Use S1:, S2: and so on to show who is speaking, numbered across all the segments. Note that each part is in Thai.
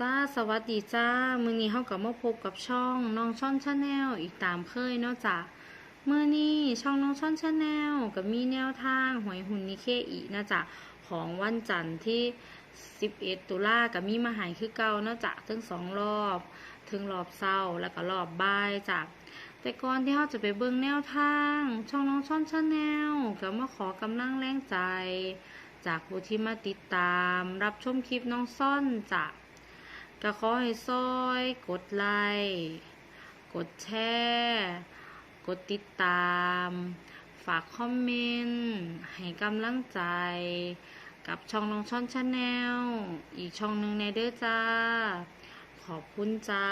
S1: จ้าสวัสดีจ้า มือนี้เฮาก็มาพบกับช่องน้องช่อนชาแนลอีกตามเคยเนาะจ้ะมื้อนี้ช่องน้องช่อนชาแนลก็มีแนวทางหวยหุ่นนิเคอีนะจ๊ะของวันจันทร์ที่ 11 ตุลาก็มีมาหายคือเก่าเนาะจ้ะถึงสองรอบ ถึงรอบเช้าแล้วก็รอบบ่ายจ้ะแต่ก่อนที่เฮาจะไปเบิ่งแนวทาง ช่องน้องช่อนชาแนลก็มาขอกำลังแรงใจ จากผู้ที่มาติดตาม รับชมคลิปน้องซ่อนจ้ะก็ ขอให้ซอยกดไลค์กดแชร์กดติดตาม ฝากคอมเมนต์ให้กำลังใจ กับช่องน้องช่อนชาแนลอีกช่องหนึ่งในเด้อจ้า ขอบคุณจ้า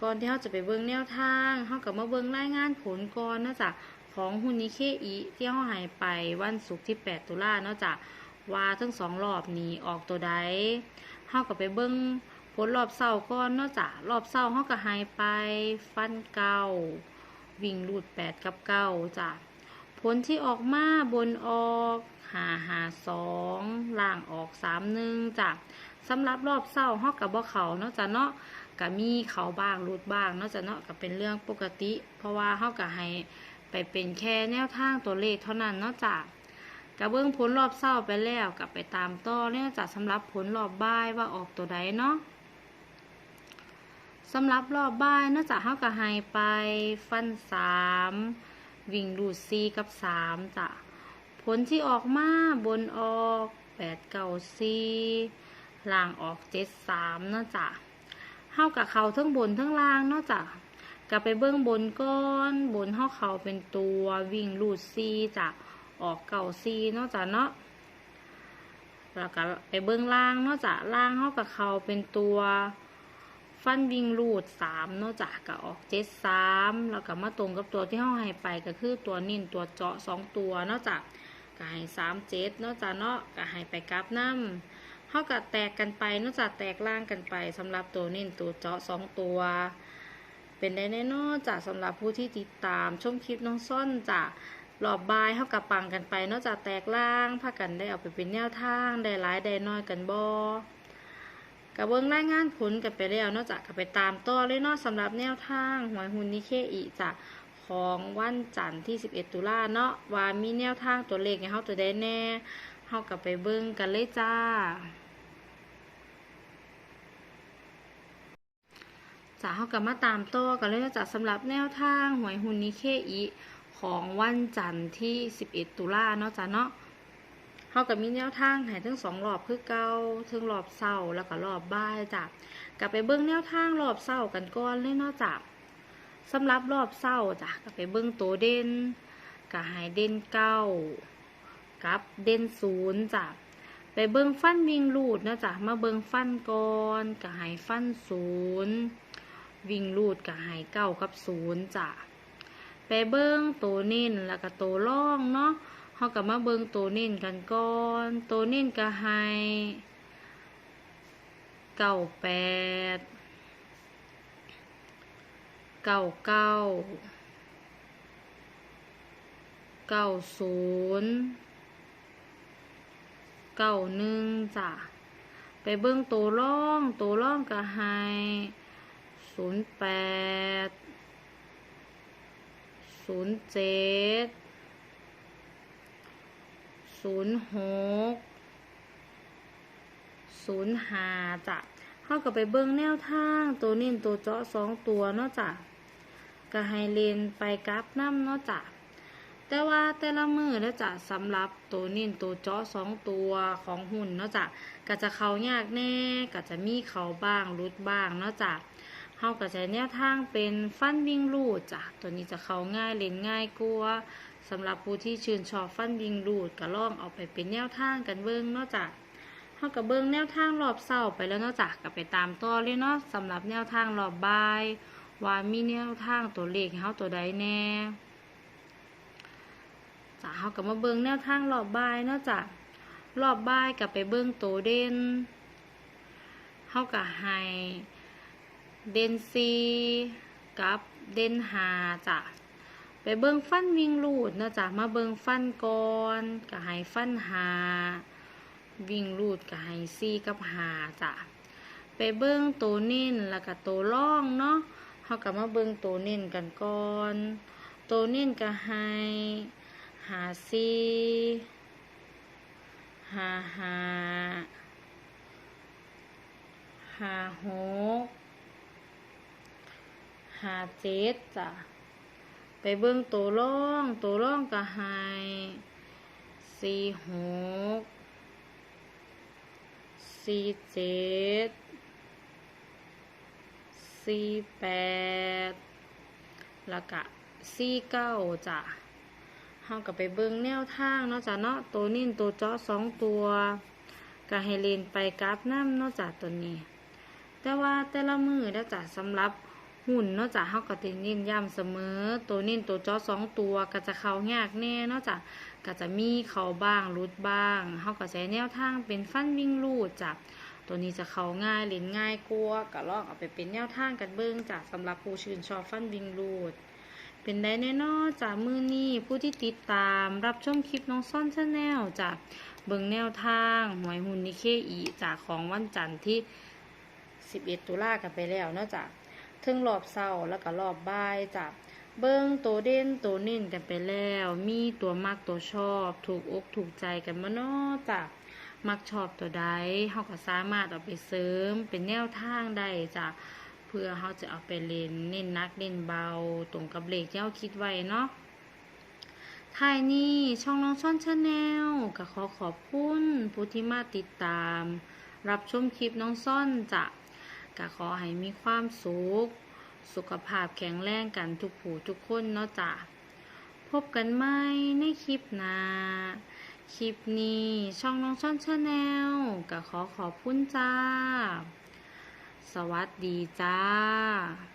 S1: ก่อนที่เราจะไปเบิ่งแนวทางเรากับมาเบิ่งรายงานผลก่อนนะจ๊ะของหุ้นนิเคอีที่เราหายไปวันศุกร์ที่ 8 ตุลาเนาะจ้ะว่าทั้งสองรอบนี้ออกตัวใด เฮาก็ไปเบิ่งผลรอบเศร้าก่อนเนาะจ้ะรอบเศร้าเฮาก็หายไปฟันเก้าวิ่งรูดแปดกับเก้าจ้ะผลที่ออกมาบนออกหาหาสองล่างออกสามหนึ่งจ้ะสำหรับรอบเศร้าเฮากับบ่เขาเนาะจ้ะเนาะก็มีเขาบ้างรูดบ้างเนาะจ้ะเนาะก็เป็นเรื่องปกติ เพราะว่าเฮาก็ให้ไปเป็นแค่แนวทางตัวเลขเท่านั้นเนาะจ้ะ กระเบื้องผลรอบเศร้าไปแล้วกลับไปตามต่อเนี่ยจากสำหรับผลรอบบ่ายว่าออกตัวใดเนาะสำหรับรอบบ่ายเนื่อกจากเฮากะให้ไปฟันสามวิ่งดูดซีกับสามจ้ะผลที่ออกมาบนออกแปดเก้าซีล่างออกเจ็ดสามเนาะจ้ะเฮากะเขาทั้งบนทั้งล่างเนาะจ้ะกลับไปเบื้องบนก้อนบนเฮาเขาเป็นตัววิ่งลูดซีจ้ะ ออกเก่าซีเนาะจ้ะเนาะแล้วก็ไปเบื้องล่างเนาะจ้ะล่างเขากับเขาเป็นตัวฟันวิ่งรูดสามเนาะจ้ะก็ออกเจ็ดสามแล้วก็มาตรงกับตัวที่เขาให้ไปก็คือตัวนิ่นตัวเจาะสองตัวเนาะจ้ะก็ให้สามเจ็ดเนาะจ้ะเนาะก็ให้ไปกราฟน้ำเขาก็แตกกันไปเนาะจ้ะแตกล่างกันไปสำหรับตัวนิ่นตัวเจาะสองตัว เป็นได้แน่นอนจ้ะสำหรับผู้ที่ติดตามชมคลิปน้องซ่อนจ้ะ รอบบายเท่ากับปังกันไปนอกจากแตกล่างพากันได้เอาไปเป็นแนวทางได้หลายได้น้อยกันบ่กับเบิ้งรายงานผลกันไปแล้วนอกจากกับไปตามต่อเลยเนาะสำหรับแนวทางหวยหุ่นนิเคอีจากของวันจันทร์ที่ 11 ตุลาเนาะว่ามีแนวทางตัวเลขให้เฮาตัวได้แน่เฮากับไปเบิ้งกันเลยจ้าจ้าเฮากับมาตามต่อกันเลยเนาะจากสำหรับแนวทางหวยหุ่นนิเคอี ของวันจันทร์ที่ 11 ตุลาเนาะจ้ะเนาะเฮาก็มีแนวทางให้ทั้งสองรอบคือเก่าทั้งรอบเช้าแล้วก็รอบบ่ายจ้ะกลับไปเบิ่งแนวทางรอบเช้ากันก่อนเลยเนาะจ้ะสำหรับรอบเช้าจ้ะก็ไปเบิ่งตัวเด่นก็ให้เด่นเก้ากับเด่นศูนย์จ้ะไปเบิ่งฟันวิ่งลูดเนาะจ้ะมาเบิ่งฟันก่อนก็ให้ฟันศูนย์วิ่งลูดก็ให้เก้ากับศูนย์จ้ะ ไปเบิ้งตัวนิ่นแล้วก็ตัวล่องเนาะเขากับมาเบิ้งตัวนิ่นกันก่อนตัวนิ่นก็ให้เก้าแปดเก้าเก้าเก้าศูนย์เก้าหนึ่งจ้ะไปเบิ้งตัวล่องตัวล่องก็ให้ศูนย์แปด ศูนย์เจ็ดศูนย์หกศูนย์ห้าจ้ะเข้ากับไปเบิ้งแนวทางตัวนิ่นตัวเจาะสองตัวเนาะจ้ะก็ให้เลนไปกราฟน้ำเนาะจ้ะแต่ว่าแต่ละมือแล้วจ้ะสำหรับตัวนิ่นตัวเจาะสองตัวของหุ่นเนาะจ้ะก็จะเขายากแน่ก็จะมีเขาบ้างรุดบ้างเนาะจ้ะ เฮาก็จะแนวทางเป็นฟันวิ่งลูดจ้ะตัวนี้จะเข้าง่ายเล่นง่ายกว่าสำหรับผู้ที่ชื่นชอบฟันวิ่งลูดก็ลองเอาไปเป็นแนวทางกันเบิ่งเนาะจ้ะเฮาก็เบิ่งแนวทางรอบเช้าไปแล้วเนาะจ้ะก็ไปตามต่อเลยเนาะสำหรับแนวทางรอบบ่าย ว่ามีแนวทางตัวเลขให้เฮาตัวใดแน่จ้ะเฮาก็มาเบิ่งแนวทางรอบบ่ายเนาะจ้ะรอบบ่ายก็ไปเบิ่งตัวเด่นเฮาก็ให้ เดนซีกับเดนหาจ้ะไปเบิ่งฟันวิ่งลูดเนาะจ้ะมาเบิ่งฟันก่อนก็ให้ฟันหาวิ่งลูดก็ให้ซีกับหาจ้ะไปเบิ่งตัวเน้นแล้วก็ตัวร่องเนาะเฮาก็มาเบิ่งตัวเน้นกันก่อนตัวเน้นก็ให้หาซีหาหาหาหก หาเจ็ดจ้ะไปเบิ่งตัวร่องตัวร่องก็ให้สี่หกสี่เจ็ดสี่แปดแล้วก็สี่เก้าจ้ะเฮาก็ไปเบิ่งแนวทางเนาะจ้ะเนาะตัวนิ่นตัวจาะสองตัวก็ให้เลนไปกราฟน้ำเนาะจ้ะตัวนี้ แต่ว่าแต่ละมือเด้อจ้ะสำหรับ หุ่นนอกจากเฮาก็ติเน้นย้ำเสมอ ตัวเน้นตัวจอสองตัวก็จะเข้ายากแน่นอกจากก็จะมีเข้าบ้างรุดบ้างเฮาก็ใช้แนวทางเป็นฟันวิ่งลูดจ้ะตัวนี้จะเข้าง่ายเล่นง่ายกลัวก็ลองเอาไปเป็นแนวทางกันเบิ่งจ้ะสำหรับผู้ชื่นชอบฟันวิ่งลูดเป็นได้แน่นอนจากมือนี้ผู้ที่ติดตามรับชมคลิปน้องซ่อนชาแนลจากเบิ่งแนวทางหวยหุ่นนิเคอีจากของวันจันทร์ที่ 11 ตุลากันไปแล้วนาะจ้ะ ทึงรอบเศร้าแล้วก็รอบบ่ายจ้ะเบิ้งตัวเด่นตัวนิ่นกันไปแล้ว มีตัวมักตัวชอบ ถูกอกถูกใจกันมาเนาะจ้ะมักชอบตัวใดเฮาก็สามารถเอาไปเสริมเป็นแนวทางได้จ้ะเพื่อเฮาจะเอาไปเล่นเน้นนักเน้นเบา ตรงกับเลขที่เฮาคิดไว้เนาะท้ายนี้ช่องน้องช่อนชาแนลก็ขอขอบคุณผู้ที่มาติดตาม รับชมคลิปน้องซ่อนจะ ก็ขอให้มีความสุข สุขภาพแข็งแรงกันทุกผู้ทุกคนเนาะจ้ะ พบกันใหม่ในคลิปหน้า คลิปนี้ช่องน้องช่อนชาแนลก็ขอขอบคุณจ้า สวัสดีจ้า